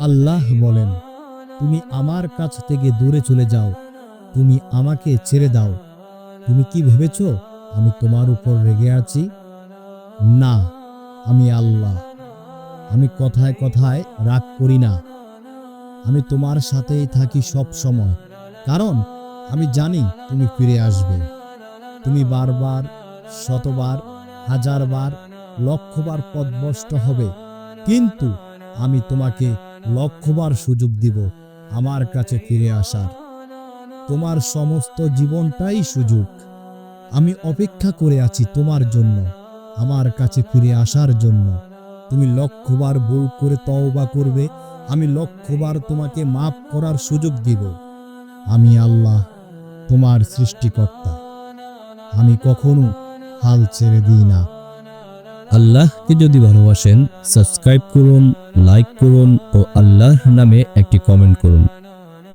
আল্লাহ বলেন, তুমি আমার কাছ থেকে দূরে চলে যাও। তুমি আমাকে ছেড়ে দাও। তুমি কি ভেবেছ, আমি তোমার উপর রেগে আছি? না, আমি আল্লাহ। আমি কথায় কথায় রাগ করি না। আমি তোমার সাথেই থাকি সব সময়। কারণ আমি জানি তুমি ফিরে আসবে। তুমি বারবার, শতবার, হাজারবার, লক্ষবার পদভষ্ট হবে। কিন্তু আমি তোমাকে লক্ষবার সুযোগ দিব আমার কাছে ফিরে আসার। তোমার সমস্ত জীবনটাই সুযোগ। আমি অপেক্ষা করে আছি তোমার জন্য, আমার কাছে ফিরে আসার জন্য। তুমি লক্ষবার ভুল করে তওবা করবে, আমি লক্ষবার তোমাকে মাফ করার সুযোগ দিব। আমি আল্লাহ, তোমার সৃষ্টিকর্তা। আমি কখনো হাল ছেড়ে দিই না। আল্লাহকে যদি ভালোবাসেন সাবস্ক্রাইব করুন লাইক করুন ও আল্লাহর নামে একটি কমেন্ট করুন।